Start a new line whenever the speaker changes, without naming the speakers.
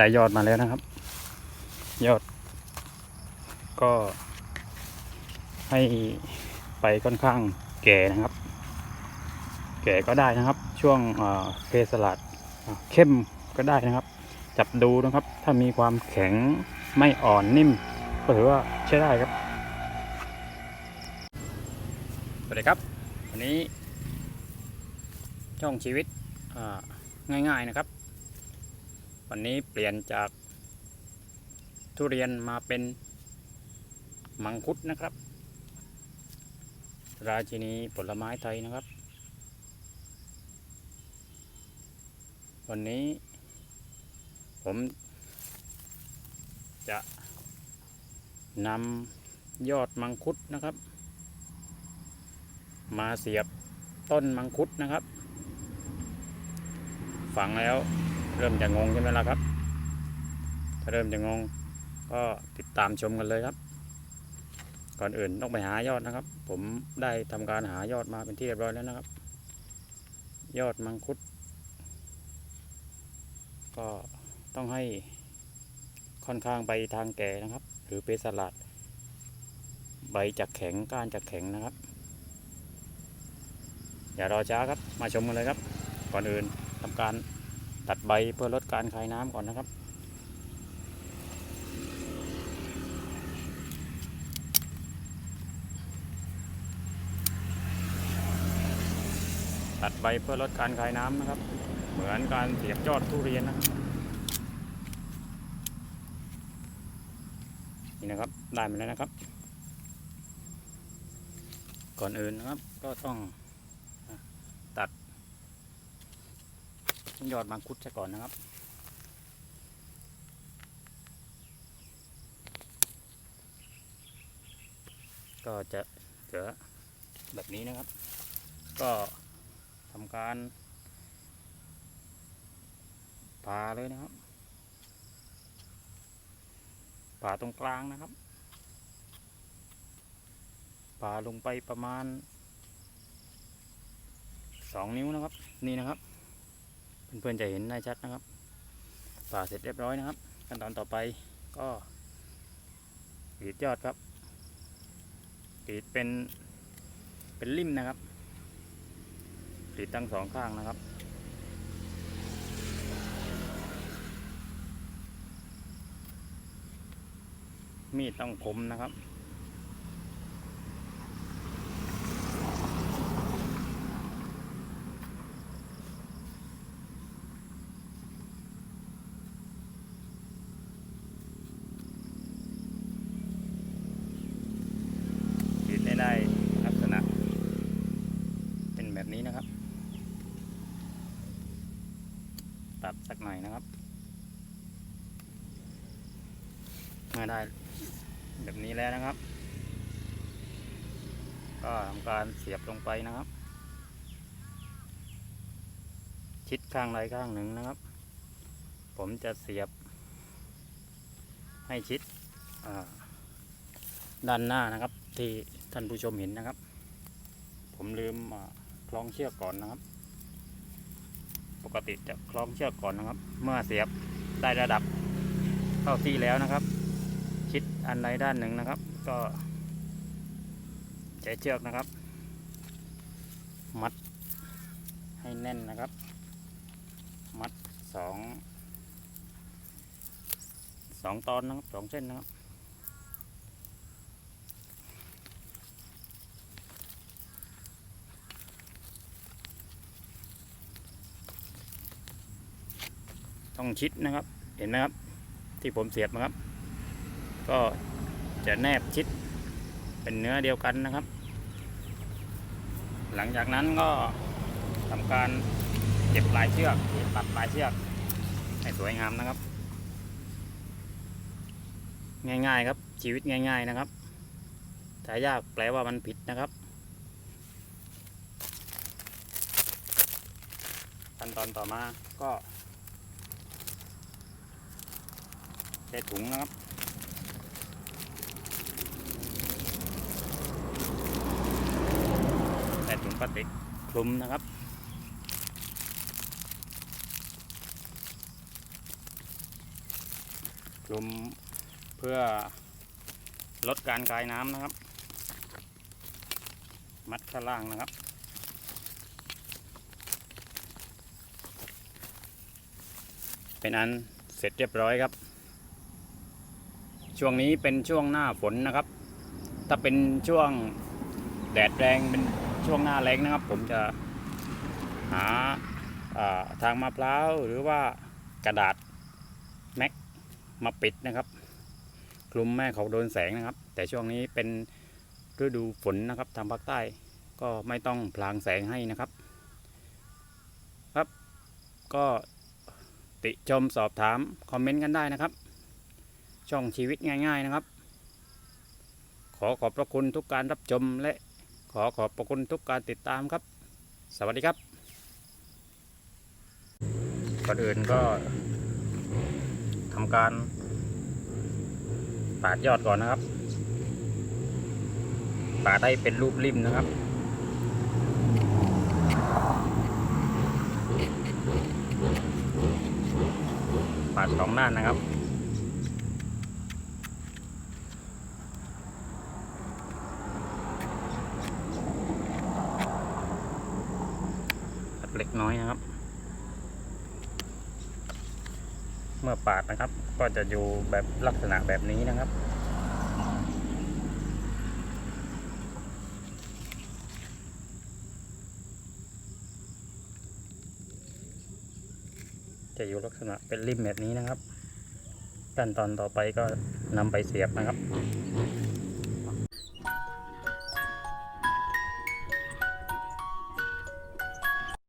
ได้ยอดมาแล้วนะครับ ยอด ก็ ให้ไปค่อนข้างแก่นะครับ แก่ก็ได้นะครับ ช่วงเอ่อเพสลัดเข้มก็ได้นะครับ จับดูนะครับ ถ้ามีความแข็งไม่อ่อนนิ่ม ก็ถือว่าใช้ได้ครับสวัสดีครับ วันนี้ช่องชีวิตง่ายๆนะครับ วันนี้เปลี่ยนจากทุเรียนมาเป็นมังคุดนะครับ ราชินีผลไม้ไทยนะครับ วันนี้ผมจะนำยอดมังคุดนะครับ มาเสียบต้นมังคุดนะครับฟังแล้ว เริ่มจะงงใช่ไหมล่ะครับ ถ้าเริ่มจะงงก็ติดตามชมกันเลยครับ ก่อนอื่นต้องไปหายอดนะครับ ผมได้ทำการหายอดมาเป็นที่เรียบร้อยแล้วนะครับ ยอดมังคุด ก็ต้องให้ค่อนข้างไปทางแก่นะครับ หรือเปสลัด ใบจะแข็งก้านจะแข็งนะครับ อย่ารอช้าครับมาชมกันเลยครับ ก่อนอื่นทำการ ตัดใบเพื่อลดการคายน้ำก่อนนะครับ ตัดใบเพื่อลดการคายน้ำนะครับ เหมือนการเสียบยอดทุเรียนนะนี่นะครับได้มาแล้วนะครับ ก่อนอื่นนะครับก็ต้องตัด ยอดมังคุดซะก่อนนะครับ ก็จะเหลือแบบนี้นะครับ ก็ทำการผ่าเลยนะครับผ่าตรงกลางนะครับผ่าลงไปประมาณสองนิ้วนะครับ นี่นะครับ เพื่อนๆจะเห็นได้ชัดนะครับผ่าเสร็จเรียบร้อยนะครับ ขั้นตอนต่อไปก็กรีดยอดครับกรีดเป็นเป็นริมนะครับกรีดทั้งสองข้างนะครับมีดต้องคมนะครับ ขีดได้ได้ลักษณะ เป็นแบบนี้นะครับ ตัดสัก หน่อยนะครับมื่อได้แบบนี้แล้วนะครับ ก็ทำการเสียบลงไปนะครับ ชิดข้างใดข้างหนึ่งนะครับ ผมจะเสียบ ให้ชิดด้านหน้านะครับ ที่ท่านผู้ชมเห็นนะครับ ผมลืมคล้องเชือกก่อนนะครับ ปกติจะคล้องเชือกก่อนนะครับ เมื่อเสียบได้ระดับเข้าที่แล้วนะครับ ชิดอันใดด้านหนึ่งนะครับ ก็ใช้เชือกนะครับ มัดให้แน่นนะครับ มัดสองสองตอนนะครับสองเส้นนะครับ ต้องชิดนะครับ เห็นไหมครับ ที่ผมเสียบนะครับ ก็จะแนบชิดเป็นเนื้อเดียวกันนะครับ หลังจากนั้นก็ทำการเก็บปลายเชือกตัดปลายเชือกให้สวยงามนะครับ ง่ายๆครับ ชีวิตง่าย ๆนะครับถ้ายากแปลว่ามันผิดนะครับขั้นตอนต่อมาก็ ใส่ถุงนะครับใส่ถุงพลาสติกคลุมนะครับคลุมเพื่อลดการกายน้ำนะครับ มัดข้างล่างนะครับเป็นอันเสร็จเรียบร้อยครับ ช่วงนี้เป็นช่วงหน้าฝนนะครับ ถ้าเป็นช่วงแดดแรงเป็นช่วงหน้าแรงนะครับ ผมจะหาาทางมะพร้าวหรือว่ากระดาษแม็กมาปิดนะครับคลุมแม่เขาโดนแสงนะครับ แต่ช่วงนี้เป็นฤดูฝนนะครับทางภาคใต้ก็ไม่ต้องพลางแสงให้นะครับ ครับก็ติชมสอบถาม คอมเมนต์กันได้นะครับ ช่องชีวิตง่าย ๆนะครับ ขอขอบพระคุณทุกการรับชมและขอขอบพระคุณทุกการติดตามครับ สวัสดีครับก่อนอื่นก็ทำการปาดยอดก่อนนะครับปาดให้เป็นรูปริมนะครับปาดสองด้านนะครับ ตัดเล็ก น้อยนะครับ เมื่อปาดนะครับ ก็จะอยู่แบบลักษณะแบบนี้นะครับ จะอยู่ลักษณะเป็นริมแบบนี้นะครับ ขั้นตอนต่อไปก็นำไปเสียบนะครับ